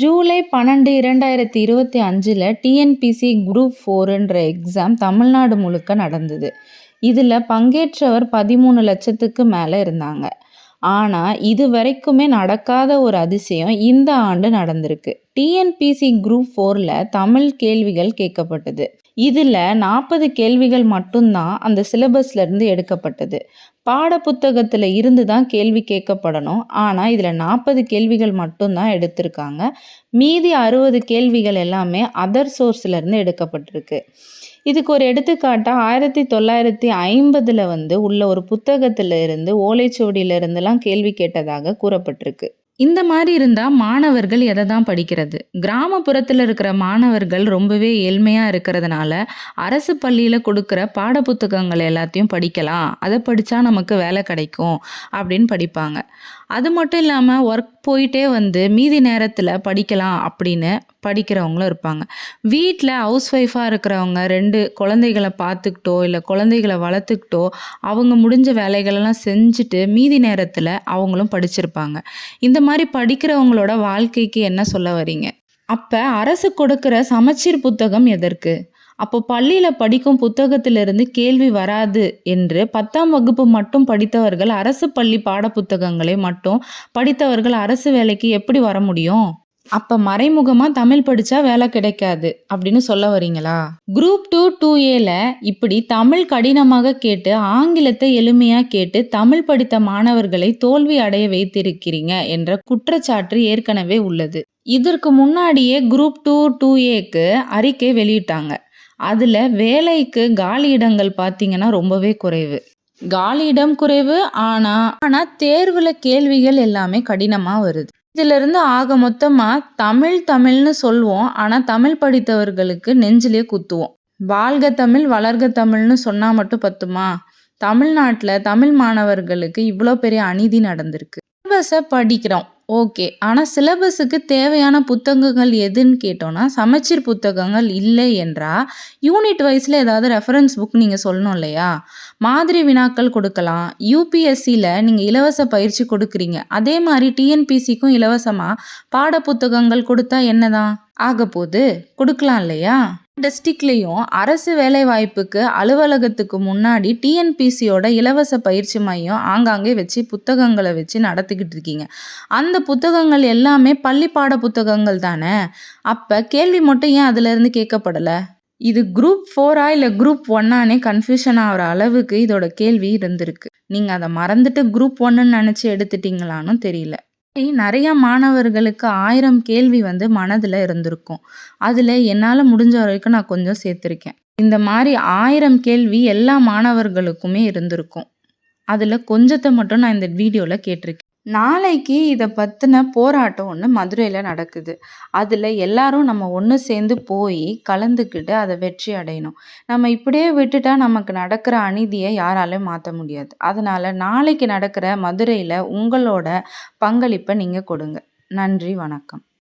ஜூலை பன்னெண்டு இரண்டாயிரத்தி இருபத்தி அஞ்சில் டிஎன்பிசி குரூப் ஃபோருன்ற எக்ஸாம் தமிழ்நாடு முழுக்க நடந்தது. இதில் பங்கேற்றவர் பதிமூணு லட்சத்துக்கு மேலே இருந்தாங்க. ஆனால் இது வரைக்குமே நடக்காத ஒரு அதிசயம் இந்த ஆண்டு நடந்திருக்கு. டிஎன்பிசி குரூப் ஃபோரில் தமிழ் கேள்விகள் கேட்கப்பட்டது. இதில் நாற்பது கேள்விகள் மட்டும்தான் அந்த சிலபஸ்லேருந்து எடுக்கப்பட்டது. பாடப்புத்தகத்தில் இருந்து தான் கேள்வி கேட்கப்படணும். ஆனால் இதில் நாற்பது கேள்விகள் மட்டும்தான் எடுத்திருக்காங்க. மீதி அறுபது கேள்விகள் எல்லாமே அதர் சோர்ஸ்லேருந்து எடுக்கப்பட்டிருக்கு. இதுக்கு ஒரு எடுத்துக்காட்டாக ஆயிரத்தி தொள்ளாயிரத்தி ஐம்பதில் வந்து உள்ள ஒரு புத்தகத்தில் இருந்து ஓலைச்சுவடியில கேள்வி கேட்டதாக கூறப்பட்டிருக்கு. இந்த மாதிரி இருந்தால் மாணவர்கள் எதை தான் படிக்கிறது? கிராமப்புறத்தில் இருக்கிற மாணவர்கள் ரொம்பவே ஏழ்மையாக இருக்கிறதுனால அரசு பள்ளியில் கொடுக்குற பாடப்புத்தகங்கள் எல்லாத்தையும் படிக்கலாம். அதை படித்தா நமக்கு வேலை கிடைக்கும் அப்படின்னு படிப்பாங்க. அது மட்டும் இல்லாமல் ஒர்க் போயிட்டே வந்து மீதி நேரத்தில் படிக்கலாம் அப்படின்னு படிக்கிறவங்களும் இருப்பாங்க. வீட்டில் ஹவுஸ் ஒய்ஃபாக இருக்கிறவங்க ரெண்டு குழந்தைகளை பார்த்துக்கிட்டோ இல்லை குழந்தைகளை வளர்த்துக்கிட்டோ அவங்க முடிஞ்ச வேலைகளெல்லாம் செஞ்சுட்டு மீதி நேரத்தில் அவங்களும் படிச்சிருப்பாங்க. இந்த மாதிரி படிக்கிறவங்களோட வாழ்க்கைக்கு என்ன சொல்ல வரீங்க அப்போ அரசு கொடுக்குற சமச்சீர் புத்தகம் எதற்கு? அப்போ பள்ளியில் படிக்கும் புத்தகத்திலிருந்து கேள்வி வராது என்று பத்தாம் வகுப்பு மட்டும் படித்தவர்கள் அரசு பள்ளி பாடப்புத்தகங்களை மட்டும் படித்தவர்கள் அரசு வேலைக்கு எப்படி வர முடியும்? அப்போ மறைமுகமாக தமிழ் படித்தா வேலை கிடைக்காது அப்படின்னு சொல்ல வரீங்களா? குரூப் டூ டூ ஏல இப்படி தமிழ் கடினமாக கேட்டு ஆங்கிலத்தை எளிமையாக கேட்டு தமிழ் படித்த மாணவர்களை தோல்வி அடைய வைத்திருக்கிறீங்க என்ற குற்றச்சாட்டு ஏற்கனவே உள்ளது. இதற்கு முன்னாடியே குரூப் டூ டூ ஏக்கு அறிக்கை வெளியிட்டாங்க. அதில் வேலைக்கு காலி இடங்கள் பார்த்தீங்கன்னா ரொம்பவே குறைவு. காலி இடம் குறைவு ஆனால் ஆனால் தேர்வில் கேள்விகள் எல்லாமே கடினமாக வருது. இதிலிருந்து ஆக மொத்தமாக தமிழ் தமிழ்னு சொல்லுவோம் ஆனால் தமிழ் படித்தவர்களுக்கு நெஞ்சிலே குத்துவோம். வாழ்க தமிழ் வளர்க தமிழ்னு சொன்னால் மட்டும் பத்துமா? தமிழ்நாட்டில் தமிழ் மாணவர்களுக்கு இவ்வளோ பெரிய அநீதி நடந்திருக்கு. சிலபஸை படிக்கிறோம். ஓகே. ஆனால் சிலபஸுக்கு தேவையான புத்தகங்கள் எதுன்னு கேட்டோன்னா சமச்சீர் புத்தகங்கள் இல்லை என்றால் யூனிட் வைஸில் ஏதாவது ரெஃபரன்ஸ் புக் நீங்கள் சொல்லணும் இல்லையா? மாதிரி வினாக்கள் கொடுக்கலாம். யூபிஎஸ்சியில் நீங்கள் இலவச பயிற்சி கொடுக்குறீங்க. அதே மாதிரி டிஎன்பிசிக்கும் இலவசமாக பாட புத்தகங்கள் கொடுத்தா என்னதான்? ஆக போது கொடுக்கலாம் இல்லையா? டிஸ்ட்ரிக்ட்லேயும் அரசு வேலைவாய்ப்புக்கு அலுவலகத்துக்கு முன்னாடி டிஎன்பிசியோட இலவச பயிற்சி மையம் ஆங்காங்கே வச்சு புத்தகங்களை வச்சு நடத்திக்கிட்டு இருக்கீங்க. அந்த புத்தகங்கள் எல்லாமே பள்ளி பாட புத்தகங்கள் தானே? அப்போ கேள்வி மட்டும் ஏன் அதுலேருந்து கேட்கப்படலை? இது குரூப் ஃபோரா இல்லை குரூப் ஒன்னானே கன்ஃபியூஷன் ஆகிற அளவுக்கு இதோட கேள்வி இருந்திருக்கு. நீங்கள் அதை மறந்துட்டு குரூப் ஒன்னுன்னு நினச்சி எடுத்துட்டீங்களான்னு தெரியல. நிறைய மாணவர்களுக்கு ஆயிரம் கேள்வி வந்து மனதில் இருந்திருக்கும். அதில் என்னால் முடிஞ்ச வரைக்கும் நான் கொஞ்சம் சேர்த்துருக்கேன். இந்த மாதிரி ஆயிரம் கேள்வி எல்லா மாணவர்களுக்குமே இருந்திருக்கும். அதில் கொஞ்சத்தை மட்டும் நான் இந்த வீடியோவில் கேட்டிருக்கேன். நாளைக்கு இதை பற்றின போராட்டம் ஒன்று மதுரையில் நடக்குது. அதில் எல்லாரும் நம்ம ஒன்று சேர்ந்து போய் கலந்துக்கிட்டு அதை வெற்றி அடையணும். நம்ம இப்படியே விட்டுட்டா நமக்கு நடக்கிற அநீதியை யாராலையும் மாற்ற முடியாது. அதனால் நாளைக்கு நடக்கிற மதுரையில் உங்களோட பங்களிப்பை நீங்கள் கொடுங்க. நன்றி வணக்கம்.